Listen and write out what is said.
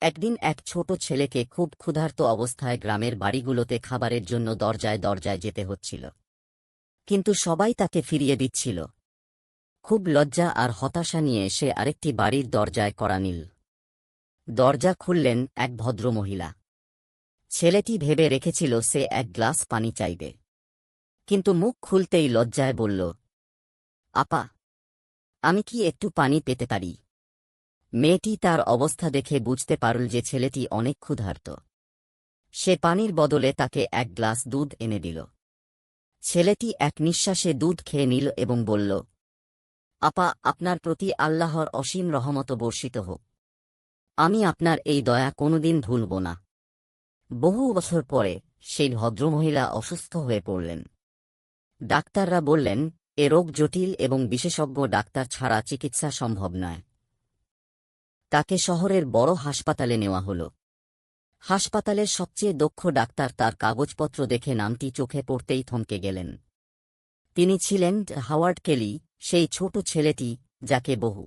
একদিন এক ছোট ছেলেকে খুব ক্ষুধার্ত অবস্থায় গ্রামের বাড়িগুলোতে খাবারের জন্য দরজায় দরজায় যেতে হচ্ছিল। কিন্তু সবাই তাকে ফিরিয়ে দিচ্ছিল। খুব লজ্জা আর হতাশা নিয়ে সে আরেকটি বাড়ির দরজায় করা নিল। দরজা খুললেন এক ভদ্রমহিলা। ছেলেটি ভেবে রেখেছিল সে এক গ্লাস পানি চাইবে। কিন্তু মুখ খুলতেই লজ্জায় বলল, আপা, আমি কি একটু পানি পেতে পারি? মেয়েটি তার অবস্থা দেখে বুঝতে পারল যে ছেলেটি অনেক ক্ষুধার্ত। সে পানির বদলে তাকে এক গ্লাস দুধ এনে দিল। ছেলেটি এক নিঃশ্বাসে দুধ খেয়ে নিল এবং বলল, আপা, আপনার প্রতি আল্লাহর অসীম রহমত বর্ষিত হোক। আমি আপনার এই দয়া কোনোদিন ভুলব না। বহু বছর পরে সেই ভদ্রমহিলা অসুস্থ হয়ে পড়লেন। ডাক্তাররা বললেন, এ রোগ জটিল এবং বিশেষজ্ঞ ডাক্তার ছাড়া চিকিৎসা সম্ভব নয়। তাকে শহরের বড় হাসপাতালে নেওয়া হল। হাসপাতালের সবচেয়ে দক্ষ ডাক্তার তার কাগজপত্র দেখে নামটি চোখে পড়তেই থমকে গেলেন। তিনি ছিলেন হাওয়ার্ড কেলি, সেই ছোট ছেলেটি যাকে বহু